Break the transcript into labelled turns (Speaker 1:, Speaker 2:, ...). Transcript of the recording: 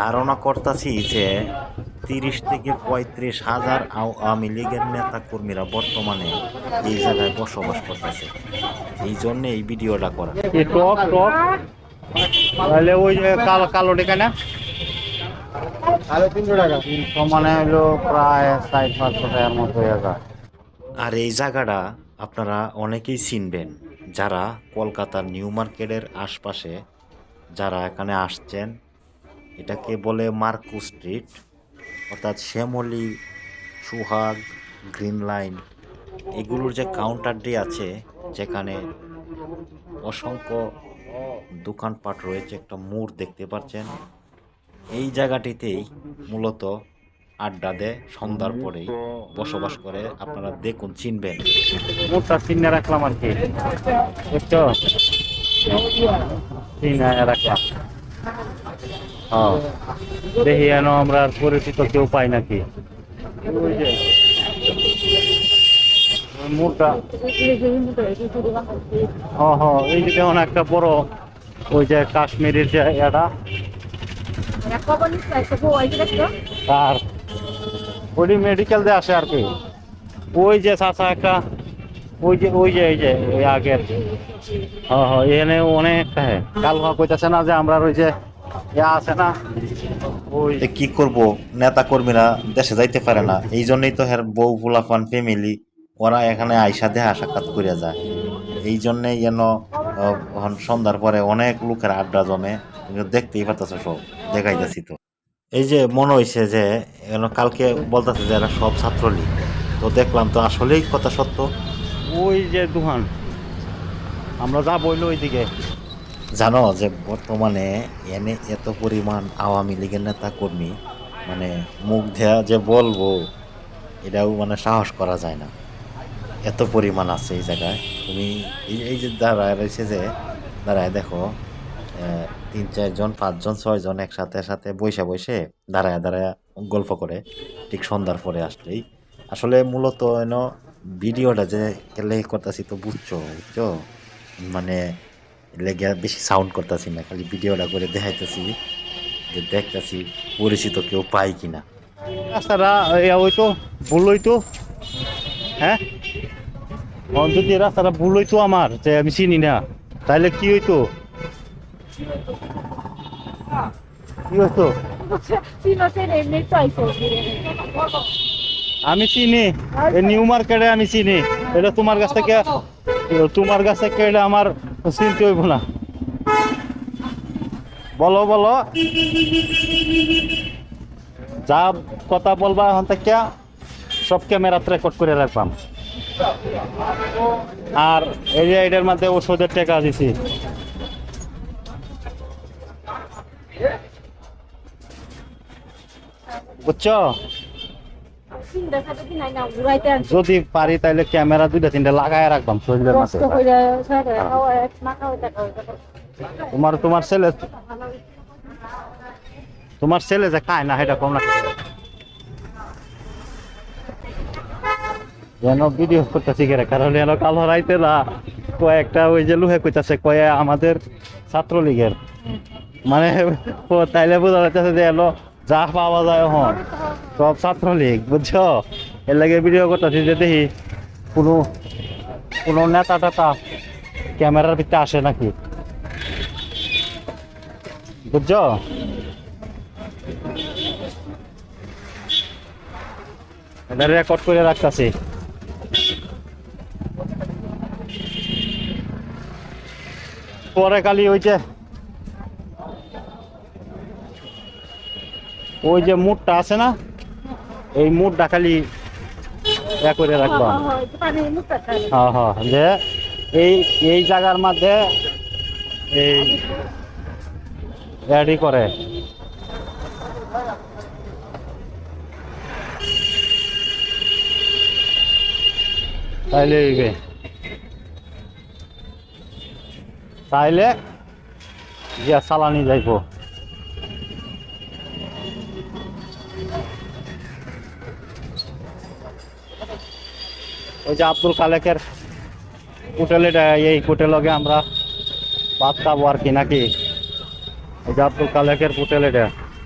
Speaker 1: ধারণা করতেছি যে তিরিশ থেকে পঁয়ত্রিশ হাজার আওয়ামী লীগের নেতা কর্মীরা বর্তমানে এই জায়গায় বসবাস করতেছে। এই জন্য এই ভিডিওটা করা।
Speaker 2: তাহলে ওই যে কালো কালো ডেকা না?
Speaker 3: সাড়ে তিনশো টাকা।
Speaker 2: তিনশো মানে হলো প্রায় পাঁচশো টাকার মতো হয়ে
Speaker 1: আর এই জায়গাটা আপনারা অনেকেই চিনবেন যারা কলকাতার নিউ মার্কেটের আশপাশে যারা এখানে আসছেন এটাকে বলে মার্কু স্ট্রিট, অর্থাৎ শ্যামলি, সুহাগ, গ্রিন লাইন, এগুলোর যে কাউন্টারটি আছে, যেখানে অসংখ্য দোকানপাট রয়েছে, একটা মোড় দেখতে পাচ্ছেন। এই জায়গাটিতেই মূলত আড্ডা দেয়, সন্ধ্যার পরেই বসবাস করে। আপনারা দেখুন, চিনবেন।
Speaker 2: মুখটা চিনে রাখলাম আর কি। রাখলাম। দেখি যেন আমরা আর পরিচিত কেউ পাই নাকি। ওই ওই হ হ এই যে যেমন একটা বড় ওই যে কাশ্মীরের যে এটা আর ওই মেডিকেল দিয়ে আসে আর কি। ওই যে চাচা একটা, ওই যে ওই যে, এই যে ওই আগের। হ্যাঁ হ্যাঁ এখানে অনেকটা হ্যাঁ কাল কইতাছে না যে আমরা ওই যে আছে না? ওই
Speaker 1: কি করব? নেতা কর্মীরা দেশে যাইতে পারে না। এই জন্যই তো হের বউ ফুলাফান ফ্যামিলি ওরা এখানে আইসা দেহা সাক্ষাৎ করিয়া যায়। এই জন্যই যেন সন্ধ্যার পরে অনেক লোকের আড্ডা জমে। দেখতেই পারতেছো সব দেখাইতেছি তো। এই যে মনে হয়েছে যে কালকে বলতেছে যে এরা সব ছাত্রলীগ। তো দেখলাম তো আসলেই কথা সত্য।
Speaker 2: ওই যে দুহান আমরা যা বইলো ওইদিকে।
Speaker 1: জানো যে বর্তমানে এনে এত পরিমাণ আওয়ামী লীগের নেতা কর্মী মানে মুখ দেয়া যে বলব, এটাও মানে সাহস করা যায় না। এত পরিমাণ আছে এই জায়গায়। তুমি এই যে দাঁড়ায় রয়েছে যে, দাঁড়ায় দেখো তিন, চারজন, পাঁচজন, ছয়জন একসাথে সাথে বসে বসে দাঁড়ায় দাঁড়ায় গল্প করে, ঠিক সন্ধ্যার পরে আসলেই। আসলে মূলত এন ভিডিওটা যে কেলে করতেছি তো বুঝছ বুঝছ? মানে লেগে বেশি সাউন্ড করতেছি না, খালি ভিডিওটা করে দেখাইতেছি যে দেখতেছি পরিচিত কেউ পাই কিনা।
Speaker 2: রাস্তাটা ওই তো ভুল হইতো। হ্যাঁ? যদি রাস্তাটা ভুল হইতো আমার, যে আমি চিনি না, তাহলে কি হইতো? কি হইতো? আমি চিনি নিউ মার্কেটে আমি চিনি, এটা তোমার কাছ থেকে তোমার কাছ থেকে এটা আমার চিনতে হইব বলো বলো। যা কথা বলবা এখন থেকে সব ক্যামেরাতে রেকর্ড করে রাখবাম। আর এই যে এটার মধ্যে ওষুধের টাকা দিছি। বুঝছ? যদি পারি তাহলে ক্যামেরা দুইটা তিনটা লাগায় রাখবাম শরীরের মাঝে তোমার তোমার ছেলে তোমার ছেলে যে খায় না সেটা কম না যেন ভিডিও করতেছি কেরে কারণ যেন কাল না কয়েকটা ওই যে লুহে কইতাছে কয়ে আমাদের ছাত্রলীগের। মানে তাইলে বোঝা যাচ্ছে যে এলো যা পাওয়া যায় হন। সব ছাত্রলীগ, বুঝছ? এর লাগে ভিডিও করতেছি যে দেখি কোনো কোনো নেতা টেতা ক্যামেরার ভিতরে আসে নাকি? বুঝছ? রেকর্ড করে রাখতেছি। পরে কালি ওই যে ওই যে মুডটা আছে না? এই মুডটা খালি ইয়া করে রাখবা।
Speaker 4: পানি মুখটা খাই
Speaker 2: হ্যাঁ হ্যাঁ যে এই এই জায়গার মধ্যে এই রেডি করে। তাইলে তাইলে গিয়া চালানি যাইব। ওই যে আব্দুল কালেকের হোটেলে এই হোটেল লগে আমরা ভাত খাব আর কি নাকি? ওই যে আব্দুল কালেকের হোটেল এটা।